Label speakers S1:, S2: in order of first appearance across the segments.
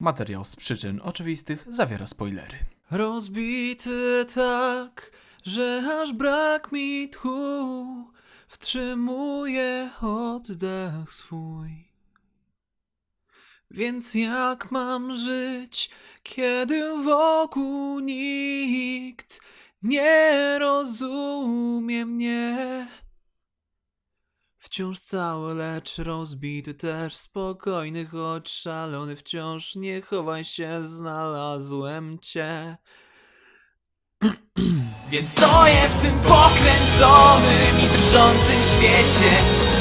S1: Materiał z przyczyn oczywistych zawiera spoilery.
S2: Rozbity tak, że aż brak mi tchu, wstrzymuję oddech swój. Więc jak mam żyć, kiedy wokół nikt nie rozumie mnie? Wciąż cały, lecz rozbity też spokojny, choć szalony wciąż nie chowaj się, znalazłem cię. Więc stoję w tym pokręconym i drżącym świecie.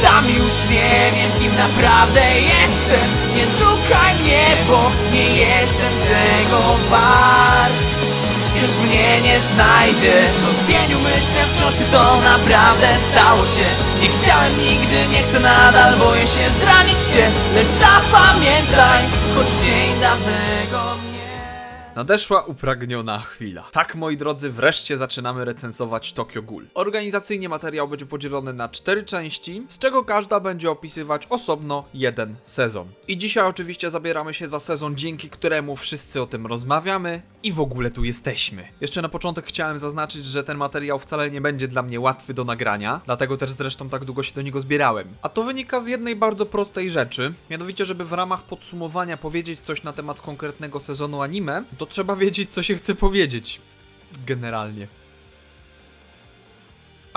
S2: Sam już nie wiem kim naprawdę jestem. Nie szukaj mnie, bo nie jestem tego wart już mnie nie znajdziesz W myślę wciąż, czy to naprawdę stało się Nie chciałem nigdy, nie chcę nadal Boję się zranić cię Lecz zapamiętaj Choć dzień dawnego
S1: Nadeszła upragniona chwila. Tak, moi drodzy, wreszcie zaczynamy recenzować Tokyo Ghoul. Organizacyjnie materiał będzie podzielony na cztery części, z czego każda będzie opisywać osobno jeden sezon. I dzisiaj oczywiście zabieramy się za sezon, dzięki któremu wszyscy o tym rozmawiamy i w ogóle tu jesteśmy. Jeszcze na początek chciałem zaznaczyć, że ten materiał wcale nie będzie dla mnie łatwy do nagrania, dlatego też zresztą tak długo się do niego zbierałem. A to wynika z jednej bardzo prostej rzeczy, mianowicie, żeby w ramach podsumowania powiedzieć coś na temat konkretnego sezonu anime, to trzeba wiedzieć, co się chce powiedzieć. Generalnie.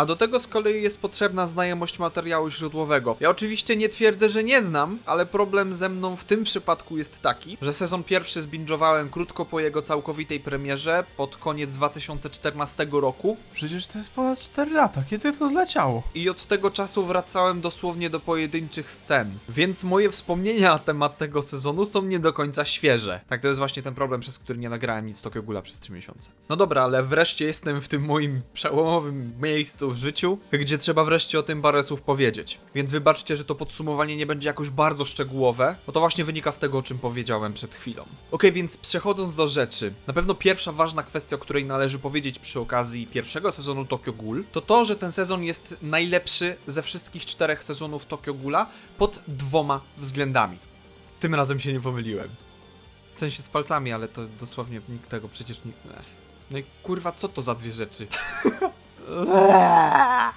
S1: A do tego z kolei jest potrzebna znajomość materiału źródłowego. Ja oczywiście nie twierdzę, że nie znam, ale problem ze mną w tym przypadku jest taki, że sezon pierwszy zbingowałem krótko po jego całkowitej premierze, pod koniec 2014 roku.
S3: Przecież to jest ponad 4 lata. Kiedy to zleciało?
S1: I od tego czasu wracałem dosłownie do pojedynczych scen. Więc moje wspomnienia na temat tego sezonu są nie do końca świeże. Tak, to jest właśnie ten problem, przez który nie nagrałem nic Tokyo Ghoula przez 3 miesiące. No dobra, ale wreszcie jestem w tym moim przełomowym miejscu w życiu, gdzie trzeba wreszcie o tym parę słów powiedzieć. Więc wybaczcie, że to podsumowanie nie będzie jakoś bardzo szczegółowe, bo to właśnie wynika z tego, o czym powiedziałem przed chwilą. Okej, więc przechodząc do rzeczy, na pewno pierwsza ważna kwestia, o której należy powiedzieć przy okazji pierwszego sezonu Tokyo Ghoul, to to, że ten sezon jest najlepszy ze wszystkich czterech sezonów Tokyo Ghoula pod dwoma względami. Tym razem się nie pomyliłem. W sensie z palcami, ale to dosłownie nikt tego przecież nie... No i kurwa, co to za dwie rzeczy?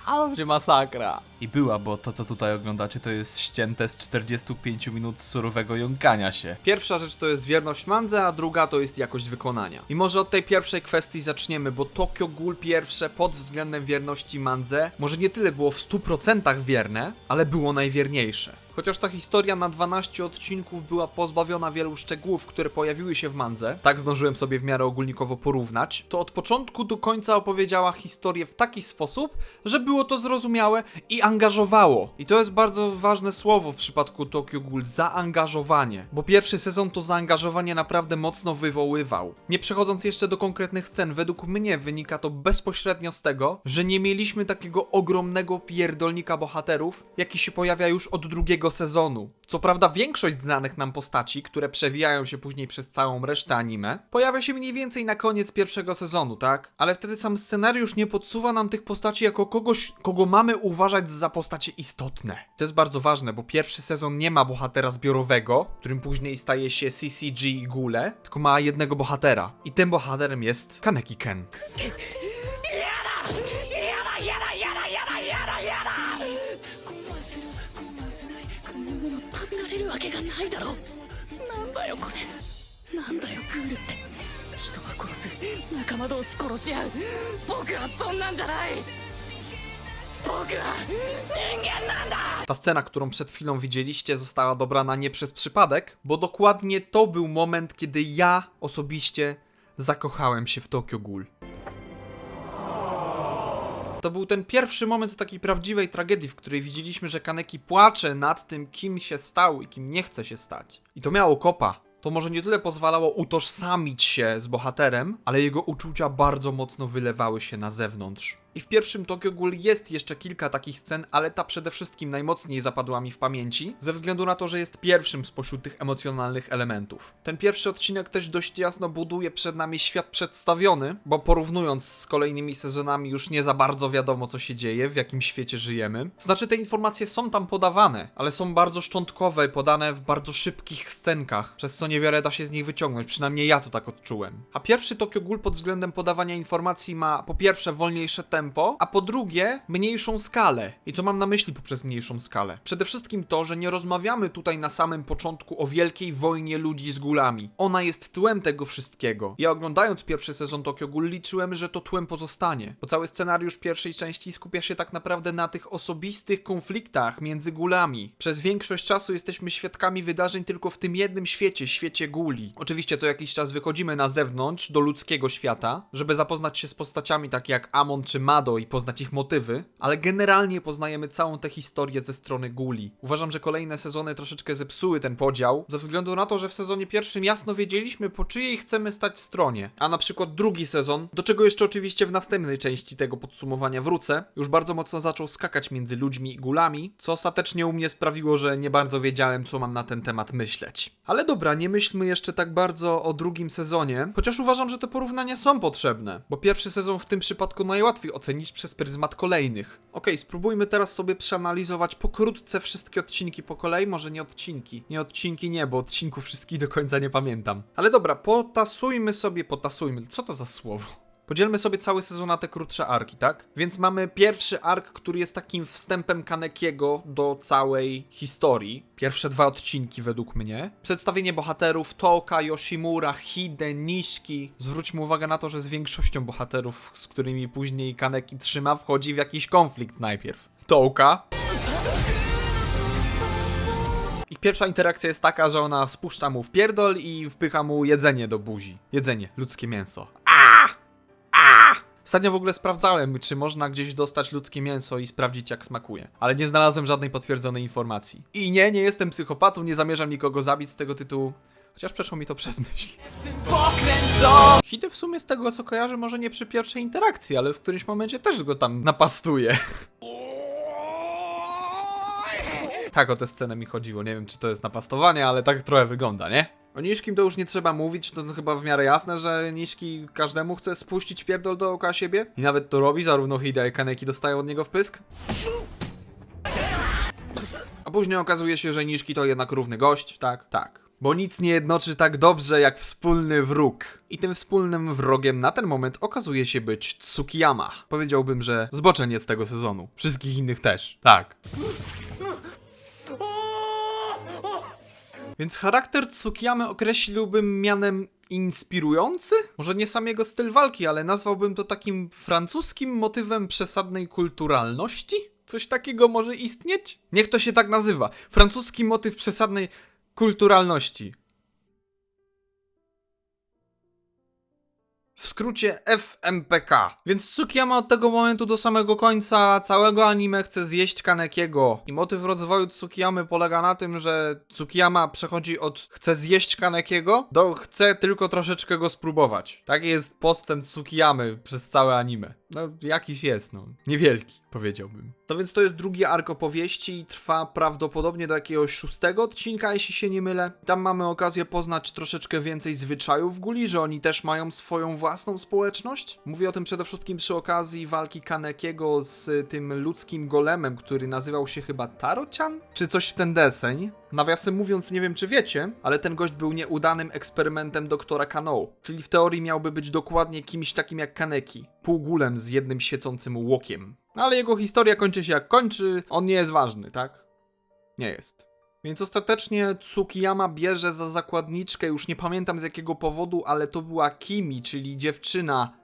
S1: Ale będzie masakra.
S3: I była, bo to co tutaj oglądacie to jest ścięte z 45 minut surowego jąkania się.
S1: Pierwsza rzecz to jest wierność mandze, a druga to jest jakość wykonania. I może od tej pierwszej kwestii zaczniemy, bo Tokyo Ghoul pierwsze pod względem wierności mandze może nie tyle było w 100% wierne, ale było najwierniejsze. Chociaż ta historia na 12 odcinków była pozbawiona wielu szczegółów, które pojawiły się w mandze, tak zdążyłem sobie w miarę ogólnikowo porównać, to od początku do końca opowiedziała historię w taki sposób, że było to zrozumiałe i angażowało. I to jest bardzo ważne słowo w przypadku Tokyo Ghoul zaangażowanie, bo pierwszy sezon to zaangażowanie naprawdę mocno wywoływał. Nie przechodząc jeszcze do konkretnych scen, według mnie wynika to bezpośrednio z tego, że nie mieliśmy takiego ogromnego pierdolnika bohaterów, jaki się pojawia już od drugiego sezonu. Co prawda większość znanych nam postaci, które przewijają się później przez całą resztę anime, pojawia się mniej więcej na koniec pierwszego sezonu, tak? Ale wtedy sam scenariusz nie podsuwa nam tych postaci jako kogoś, kogo mamy uważać za postacie istotne. To jest bardzo ważne, bo pierwszy sezon nie ma bohatera zbiorowego, którym później staje się CCG i Gule, tylko ma jednego bohatera. I tym bohaterem jest Kaneki Ken.
S4: 仲間同士殺し合う僕はそんなんじゃない僕は人間なんだ
S1: Ta scena, którą przed chwilą widzieliście, została dobrana nie przez przypadek, bo dokładnie to był moment, kiedy ja osobiście zakochałem się w Tokyo Ghoul. To był ten pierwszy moment takiej prawdziwej tragedii, w której widzieliśmy, że Kaneki płacze nad tym, kim się stał i kim nie chce się stać. I to miało kopa. To może nie tyle pozwalało utożsamić się z bohaterem, ale jego uczucia bardzo mocno wylewały się na zewnątrz. I w pierwszym Tokyo Ghoul jest jeszcze kilka takich scen, ale ta przede wszystkim najmocniej zapadła mi w pamięci, ze względu na to, że jest pierwszym spośród tych emocjonalnych elementów. Ten pierwszy odcinek też dość jasno buduje przed nami świat przedstawiony, bo porównując z kolejnymi sezonami już nie za bardzo wiadomo co się dzieje, w jakim świecie żyjemy. Znaczy te informacje są tam podawane, ale są bardzo szczątkowe, podane w bardzo szybkich scenkach, przez co niewiele da się z nich wyciągnąć, przynajmniej ja to tak odczułem. A pierwszy Tokyo Ghoul pod względem podawania informacji ma po pierwsze wolniejsze tempo, a po drugie mniejszą skalę. I co mam na myśli poprzez mniejszą skalę? Przede wszystkim to, że nie rozmawiamy tutaj na samym początku o wielkiej wojnie ludzi z gulami. Ona jest tłem tego wszystkiego. Ja oglądając pierwszy sezon Tokyo Ghoul liczyłem, że to tłem pozostanie, bo cały scenariusz pierwszej części skupia się tak naprawdę na tych osobistych konfliktach między gulami. Przez większość czasu jesteśmy świadkami wydarzeń tylko w tym jednym świecie, świecie guli. Oczywiście to jakiś czas wychodzimy na zewnątrz, do ludzkiego świata, żeby zapoznać się z postaciami takie jak Amon czy Mado i poznać ich motywy, ale generalnie poznajemy całą tę historię ze strony guli. Uważam, że kolejne sezony troszeczkę zepsuły ten podział, ze względu na to, że w sezonie pierwszym jasno wiedzieliśmy, po czyjej chcemy stać stronie. A na przykład drugi sezon, do czego jeszcze oczywiście w następnej części tego podsumowania wrócę, już bardzo mocno zaczął skakać między ludźmi i gulami, co ostatecznie u mnie sprawiło, że nie bardzo wiedziałem, co mam na ten temat myśleć. Ale dobra, nie myślmy jeszcze tak bardzo o drugim sezonie, chociaż uważam, że te porównania są potrzebne, bo pierwszy sezon w tym przypadku najłatwiej ocenić przez pryzmat kolejnych. Okej, spróbujmy teraz sobie przeanalizować pokrótce wszystkie odcinki po kolei, może nie odcinki. Nie odcinki nie, bo odcinków wszystkich do końca nie pamiętam. Ale dobra, potasujmy sobie, potasujmy. Co to za słowo? Podzielmy sobie cały sezon na te krótsze arki, tak? Więc mamy pierwszy ark, który jest takim wstępem Kanekiego do całej historii. Pierwsze dwa odcinki według mnie. Przedstawienie bohaterów Toka, Yoshimura, Hide, Nishiki. Zwróćmy uwagę na to, że z większością bohaterów, z którymi później Kaneki trzyma, wchodzi w jakiś konflikt najpierw. Toka. Ich pierwsza interakcja jest taka, że ona spuszcza mu w pierdol i wpycha mu jedzenie do buzi. Jedzenie, ludzkie mięso. Ostatnio w ogóle sprawdzałem, czy można gdzieś dostać ludzkie mięso i sprawdzić, jak smakuje. Ale nie znalazłem żadnej potwierdzonej informacji. I nie, nie jestem psychopatą, nie zamierzam nikogo zabić z tego tytułu. Chociaż przeszło mi to przez myśl. Hide w sumie z tego, co kojarzę, może nie przy pierwszej interakcji, ale w którymś momencie też go tam napastuje. Tak o tę scenę mi chodziło. Nie wiem, czy to jest napastowanie, ale tak trochę wygląda, nie? O Niszkim to już nie trzeba mówić, to chyba w miarę jasne, że Niszki każdemu chce spuścić pierdol dookoła siebie. I nawet to robi, zarówno Hide, jak Kaneki dostają od niego wpysk. A później okazuje się, że Niszki to jednak równy gość, tak? Tak. Bo nic nie jednoczy tak dobrze jak wspólny wróg. I tym wspólnym wrogiem na ten moment okazuje się być Tsukiyama. Powiedziałbym, że zboczenie z tego sezonu. Wszystkich innych też. Tak. Więc charakter Tsukiyamy określiłbym mianem inspirujący? Może nie sam jego styl walki, ale nazwałbym to takim francuskim motywem przesadnej kulturalności? Coś takiego może istnieć? Niech to się tak nazywa. Francuski motyw przesadnej kulturalności. Skrócie FMPK. Więc Tsukiyama od tego momentu do samego końca całego anime chce zjeść Kanekiego. I motyw rozwoju Tsukiyamy polega na tym, że Tsukiyama przechodzi od chce zjeść Kanekiego do chce tylko troszeczkę go spróbować. Taki jest postęp Tsukiyamy przez całe anime. No, jakiś jest, no. Niewielki, powiedziałbym. No więc to jest drugi ark opowieści i trwa prawdopodobnie do jakiegoś szóstego odcinka, jeśli się nie mylę. Tam mamy okazję poznać troszeczkę więcej zwyczajów guli, że oni też mają swoją własną społeczność. Mówię o tym przede wszystkim przy okazji walki Kanekiego z tym ludzkim golemem, który nazywał się chyba Tarocian? Czy coś w ten deseń? Nawiasem mówiąc, nie wiem czy wiecie, ale ten gość był nieudanym eksperymentem doktora Kano, czyli w teorii miałby być dokładnie kimś takim jak Kaneki, półgulem z jednym świecącym łokiem. Ale jego historia kończy się jak kończy, on nie jest ważny, tak? Nie jest. Więc ostatecznie Tsukiyama bierze za zakładniczkę, już nie pamiętam z jakiego powodu, ale to była Kimi, czyli dziewczyna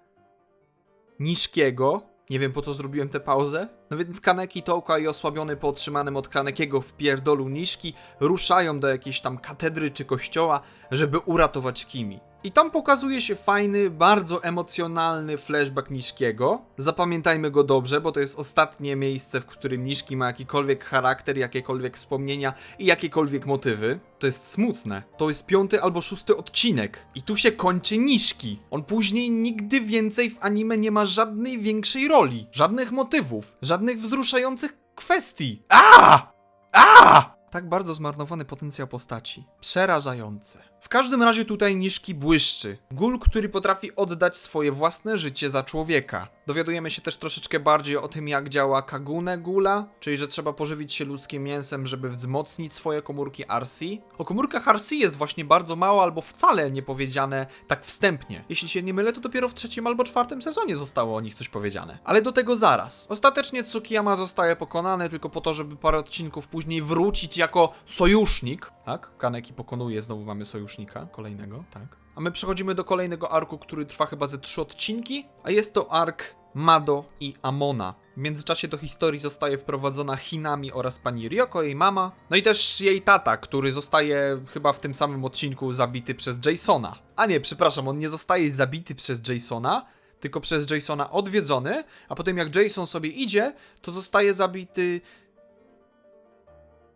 S1: Niszkiego. Nie wiem po co zrobiłem tę pauzę. No więc Kaneki Tołka i osłabiony po otrzymanym od Kanekiego w pierdolu Niszki ruszają do jakiejś tam katedry czy kościoła, żeby uratować Kimi. I tam pokazuje się fajny, bardzo emocjonalny flashback Niszkiego. Zapamiętajmy go dobrze, bo to jest ostatnie miejsce, w którym Niszki ma jakikolwiek charakter, jakiekolwiek wspomnienia i jakiekolwiek motywy. To jest smutne. To jest piąty albo szósty odcinek. I tu się kończy Niszki. On później nigdy więcej w anime nie ma żadnej większej roli, żadnych motywów, żadnych wzruszających kwestii. A! A! Tak bardzo zmarnowany potencjał postaci. Przerażające. W każdym razie tutaj Niszki błyszczy. Gul, który potrafi oddać swoje własne życie za człowieka. Dowiadujemy się też troszeczkę bardziej o tym, jak działa Kagune Gula, czyli że trzeba pożywić się ludzkim mięsem, żeby wzmocnić swoje komórki RC. O komórkach RC jest właśnie bardzo mało albo wcale nie powiedziane tak wstępnie. Jeśli się nie mylę, to dopiero w trzecim albo czwartym sezonie zostało o nich coś powiedziane. Ale do tego zaraz. Ostatecznie Tsukiyama zostaje pokonany tylko po to, żeby parę odcinków później wrócić jako sojusznik. Tak? Kaneki pokonuje, znowu mamy sojusznika kolejnego, tak. A my przechodzimy do kolejnego arku, który trwa chyba ze trzy odcinki, a jest to ark Mado i Amona. W międzyczasie do historii zostaje wprowadzona Hinami oraz pani Ryoko, jej mama, no i też jej tata, który zostaje chyba w tym samym odcinku zabity przez Jasona. A nie, przepraszam, on nie zostaje zabity przez Jasona, tylko przez Jasona odwiedzony, a potem jak Jason sobie idzie, to zostaje zabity...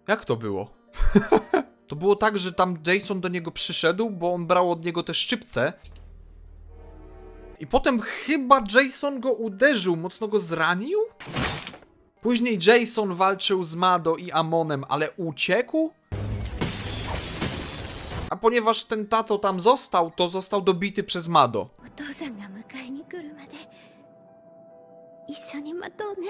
S1: Jak to było? To było tak, że tam Jason do niego przyszedł, bo on brał od niego te szczypce. I potem chyba Jason go uderzył, mocno go zranił? Później Jason walczył z Mado i Amonem, ale uciekł? A ponieważ ten tato tam został, to został dobity przez Mado.
S5: お父さんが迎えに来るまで一緒に待とうね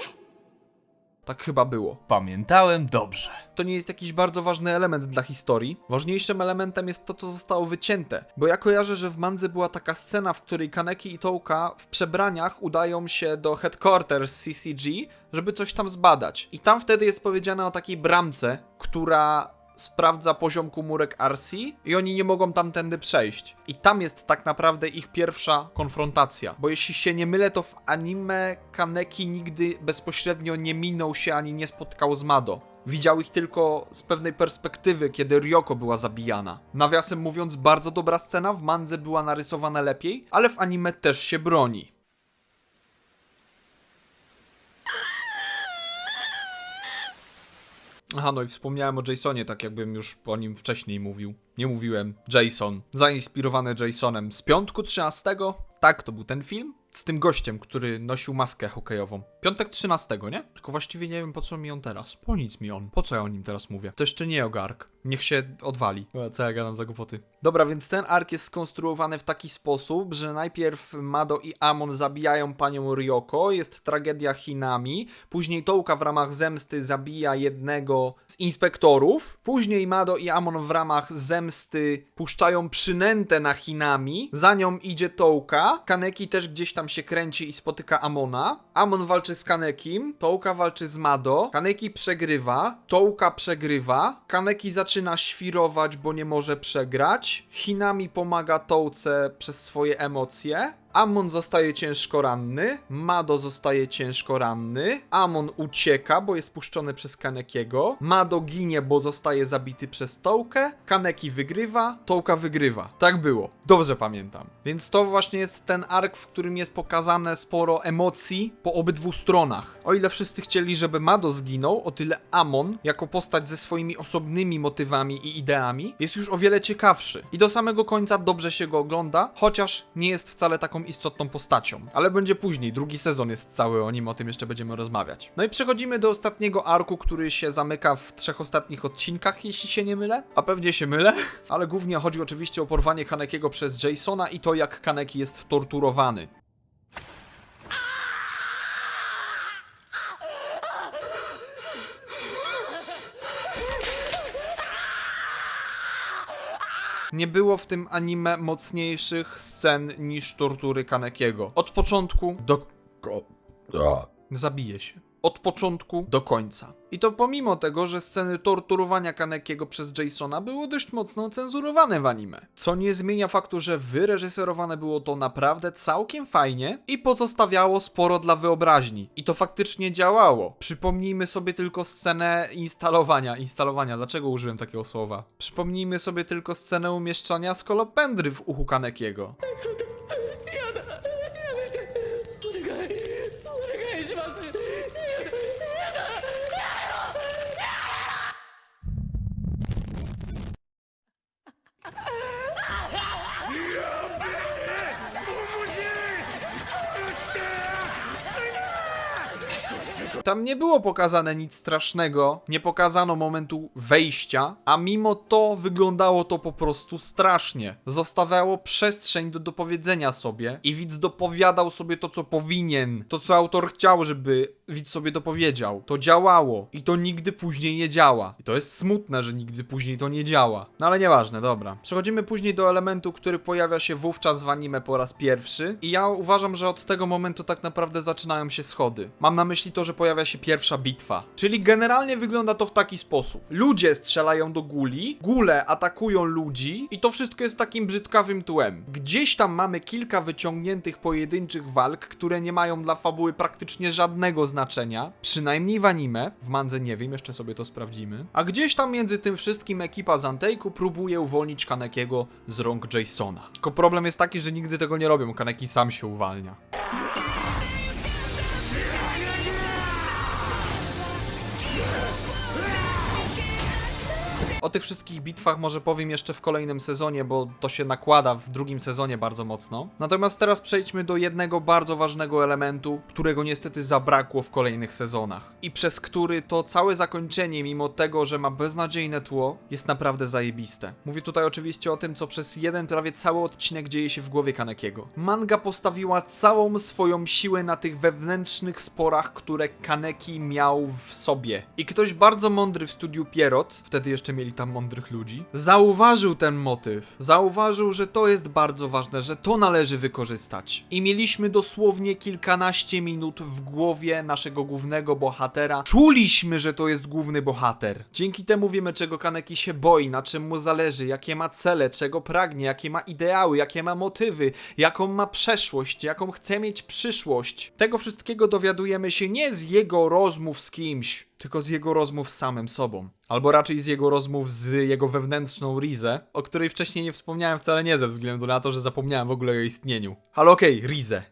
S1: tak chyba było.
S3: Pamiętałem dobrze.
S1: to nie jest jakiś bardzo ważny element dla historii. Ważniejszym elementem jest to, co zostało wycięte. Bo ja kojarzę, że w Mandze była taka scena, w której Kaneki i Touka w przebraniach udają się do headquarters CCG, żeby coś tam zbadać. I tam wtedy jest powiedziane o takiej bramce, która sprawdza poziom komórek RC i oni nie mogą tamtędy przejść. I tam jest tak naprawdę ich pierwsza konfrontacja. Bo jeśli się nie mylę, to w anime Kaneki nigdy bezpośrednio nie minął się ani nie spotkał z Mado. Widział ich tylko z pewnej perspektywy, kiedy Ryoko była zabijana. Nawiasem mówiąc, bardzo dobra scena, w mandze była narysowana lepiej, ale w anime też się broni. Aha, no i wspomniałem o Jasonie, tak jakbym już o nim wcześniej mówił. Nie mówiłem. Jason. Zainspirowany Jasonem z piątku 13. Tak, to był ten film. Z tym gościem, który nosił maskę hokejową. Piątek 13, nie? Tylko właściwie nie wiem po co mi on teraz. Po nic mi on. Po co ja o nim teraz mówię? To jeszcze nie Ogark. Niech się odwali. O, co ja gadam za głupoty. Dobra, więc ten ark jest skonstruowany w taki sposób, że najpierw Mado i Amon zabijają panią Ryoko, jest tragedia Hinami, później Touka w ramach zemsty zabija jednego z inspektorów, później Mado i Amon w ramach zemsty puszczają przynętę na Hinami, za nią idzie Touka, Kaneki też gdzieś tam się kręci i spotyka Amona, Amon walczy z Kanekim, Touka walczy z Mado, Kaneki przegrywa, Touka przegrywa, Kaneki zaczyna świrować, bo nie może przegrać, Hinami pomaga Touce przez swoje emocje, Amon zostaje ciężko ranny, Mado zostaje ciężko ranny, Amon ucieka, bo jest puszczony przez Kanekiego, Mado ginie, bo zostaje zabity przez Toukę, Kaneki wygrywa, Touka wygrywa. Tak było. Dobrze pamiętam. Więc to właśnie jest ten ark, w którym jest pokazane sporo emocji po obydwu stronach. O ile wszyscy chcieli, żeby Mado zginął, o tyle Amon, jako postać ze swoimi osobnymi motywami i ideami, jest już o wiele ciekawszy. I do samego końca dobrze się go ogląda, chociaż nie jest wcale taką istotną postacią. Ale będzie później, drugi sezon jest cały, o nim o tym jeszcze będziemy rozmawiać. No i przechodzimy do ostatniego arku, który się zamyka w trzech ostatnich odcinkach, jeśli się nie mylę. A pewnie się mylę, ale głównie chodzi oczywiście o porwanie Kanekiego przez Jasona i to, jak Kaneki jest torturowany. Nie było w tym anime mocniejszych scen niż tortury Kanekiego. Od początku do... Zabije się. Od początku do końca. I to pomimo tego, że sceny torturowania Kanekiego przez Jasona były dość mocno cenzurowane w anime. Co nie zmienia faktu, że wyreżyserowane było to naprawdę całkiem fajnie i pozostawiało sporo dla wyobraźni. I to faktycznie działało. Przypomnijmy sobie tylko scenę instalowania. Instalowania, dlaczego użyłem takiego słowa? Przypomnijmy sobie tylko scenę umieszczania skolopendry w uchu Kanekiego. Tam nie było pokazane nic strasznego, nie pokazano momentu wejścia, a mimo to wyglądało to po prostu strasznie. Zostawiało przestrzeń do dopowiedzenia sobie i widz dopowiadał sobie to, co powinien, to, co autor chciał, żeby widz sobie dopowiedział. To działało i to nigdy później nie działa. I to jest smutne, że nigdy później to nie działa. No ale nieważne, dobra. Przechodzimy później do elementu, który pojawia się wówczas w anime po raz pierwszy i ja uważam, że od tego momentu tak naprawdę zaczynają się schody. Mam na myśli to, że pojawia się pierwsza bitwa. Czyli generalnie wygląda to w taki sposób. Ludzie strzelają do guli, gule atakują ludzi i to wszystko jest takim brzydkawym tłem. Gdzieś tam mamy kilka wyciągniętych pojedynczych walk, które nie mają dla fabuły praktycznie żadnego znaczenia. Przynajmniej w anime. W mandze nie wiem, jeszcze sobie to sprawdzimy. A gdzieś tam między tym wszystkim ekipa z próbuje uwolnić Kanekiego z rąk Jasona. Tylko problem jest taki, że nigdy tego nie robią. Kaneki sam się uwalnia. O tych wszystkich bitwach może powiem jeszcze w kolejnym sezonie, bo to się nakłada w drugim sezonie bardzo mocno. Natomiast teraz przejdźmy do jednego bardzo ważnego elementu, którego niestety zabrakło w kolejnych sezonach. I przez który to całe zakończenie, mimo tego, że ma beznadziejne tło, jest naprawdę zajebiste. Mówię tutaj oczywiście o tym, co przez jeden prawie cały odcinek dzieje się w głowie Kanekiego. Manga postawiła całą swoją siłę na tych wewnętrznych sporach, które Kaneki miał w sobie. I ktoś bardzo mądry w studiu Pierrot, wtedy jeszcze mieli tam mądrych ludzi, zauważył ten motyw. Zauważył, że to jest bardzo ważne, że to należy wykorzystać. I mieliśmy dosłownie kilkanaście minut w głowie naszego głównego bohatera. Czuliśmy, że to jest główny bohater. Dzięki temu wiemy, czego Kaneki się boi, na czym mu zależy, jakie ma cele, czego pragnie, jakie ma ideały, jakie ma motywy, jaką ma przeszłość, jaką chce mieć przyszłość. Tego wszystkiego dowiadujemy się nie z jego rozmów z kimś, tylko z jego rozmów z samym sobą. Albo raczej z jego rozmów z jego wewnętrzną Rizę, o której wcześniej nie wspomniałem wcale nie ze względu na to, że zapomniałem w ogóle o jej istnieniu. Ale okej, Rizę.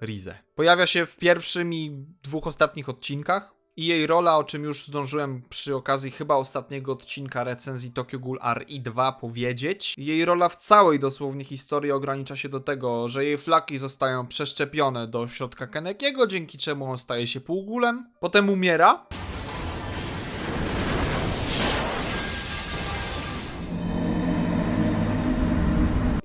S1: Rizę. Pojawia się w pierwszym i dwóch ostatnich odcinkach. I jej rola, o czym już zdążyłem przy okazji chyba ostatniego odcinka recenzji Tokyo Ghoul RI2 powiedzieć, jej rola w całej dosłownie historii ogranicza się do tego, że jej flaki zostają przeszczepione do środka Kanekiego, dzięki czemu on staje się półgulem, potem umiera,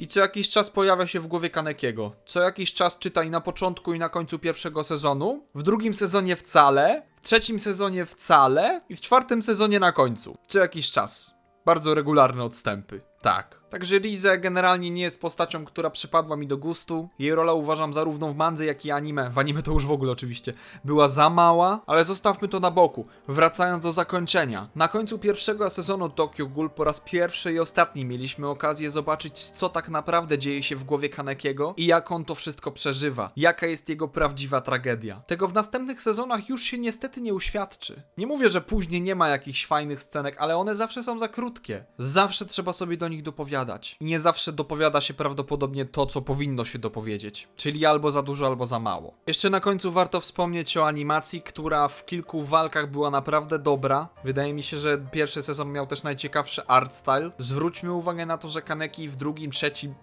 S1: co jakiś czas pojawia się w głowie Kanekiego. Co jakiś czas czyta i na początku i na końcu pierwszego sezonu. W drugim sezonie wcale. W trzecim sezonie wcale. I w czwartym sezonie na końcu. Co jakiś czas. Bardzo regularne odstępy. Tak. Także Rize generalnie nie jest postacią, która przypadła mi do gustu. Jej rola uważam zarówno w mandze, jak i anime. W anime to już w ogóle oczywiście. Była za mała, ale zostawmy to na boku. Wracając do zakończenia. Na końcu pierwszego sezonu Tokyo Ghoul po raz pierwszy i ostatni mieliśmy okazję zobaczyć, co tak naprawdę dzieje się w głowie Kanekiego i jak on to wszystko przeżywa. Jaka jest jego prawdziwa tragedia. Tego w następnych sezonach już się niestety nie uświadczy. Nie mówię, że później nie ma jakichś fajnych scenek, ale one zawsze są za krótkie. Zawsze trzeba sobie do nich dopowiadać. Nie zawsze dopowiada się prawdopodobnie to, co powinno się dopowiedzieć. Czyli albo za dużo, albo za mało. Jeszcze na końcu warto wspomnieć o animacji, która w kilku walkach była naprawdę dobra. Wydaje mi się, że pierwszy sezon miał też najciekawszy art style. Zwróćmy uwagę na to, że Kaneki w drugim, trzecim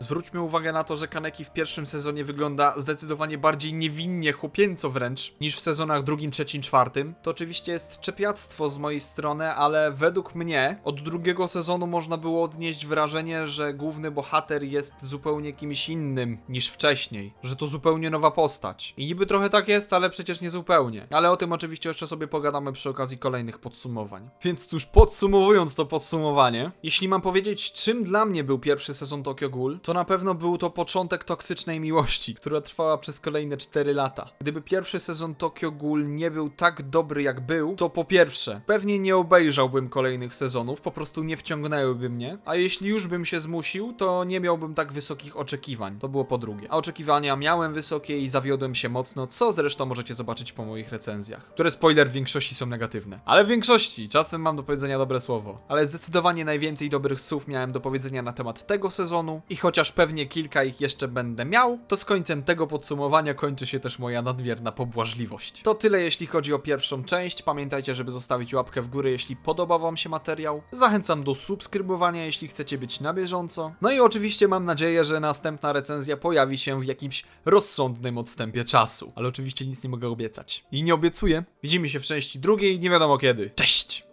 S1: Zwróćmy uwagę na to, że Kaneki w pierwszym sezonie wygląda zdecydowanie bardziej niewinnie, chłopięco wręcz, niż w sezonach drugim, trzecim, czwartym. To oczywiście jest czepiactwo z mojej strony, ale według mnie od drugiego sezonu można było odnieść wrażenie, że główny bohater jest zupełnie kimś innym niż wcześniej, że to zupełnie nowa postać. I niby trochę tak jest, ale przecież nie zupełnie. Ale o tym oczywiście jeszcze sobie pogadamy przy okazji kolejnych podsumowań. Więc cóż, podsumowując to podsumowanie, jeśli mam powiedzieć, czym dla mnie był pierwszy sezon Tokyo Tokyo Ghoul, to na pewno był to początek toksycznej miłości, która trwała przez kolejne 4 lata. Gdyby pierwszy sezon Tokyo Ghoul nie był tak dobry jak był, to po pierwsze, pewnie nie obejrzałbym kolejnych sezonów, po prostu nie wciągnęłyby mnie, a jeśli już bym się zmusił, to nie miałbym tak wysokich oczekiwań. To było po drugie. A oczekiwania miałem wysokie i zawiodłem się mocno, co zresztą możecie zobaczyć po moich recenzjach, które spoiler w większości są negatywne. Ale w większości czasem mam do powiedzenia dobre słowo. Ale zdecydowanie najwięcej dobrych słów miałem do powiedzenia na temat tego sezonu i chociaż pewnie kilka ich jeszcze będę miał, to z końcem tego podsumowania kończy się też moja nadmierna pobłażliwość. To tyle jeśli chodzi o pierwszą część. Pamiętajcie, żeby zostawić łapkę w górę, jeśli podoba wam się materiał. Zachęcam do subskrybowania, jeśli chcecie być na bieżąco. No i oczywiście mam nadzieję, że następna recenzja pojawi się w jakimś rozsądnym odstępie czasu. Ale oczywiście nic nie mogę obiecać. I nie obiecuję. Widzimy się w części drugiej, nie wiadomo kiedy. Cześć!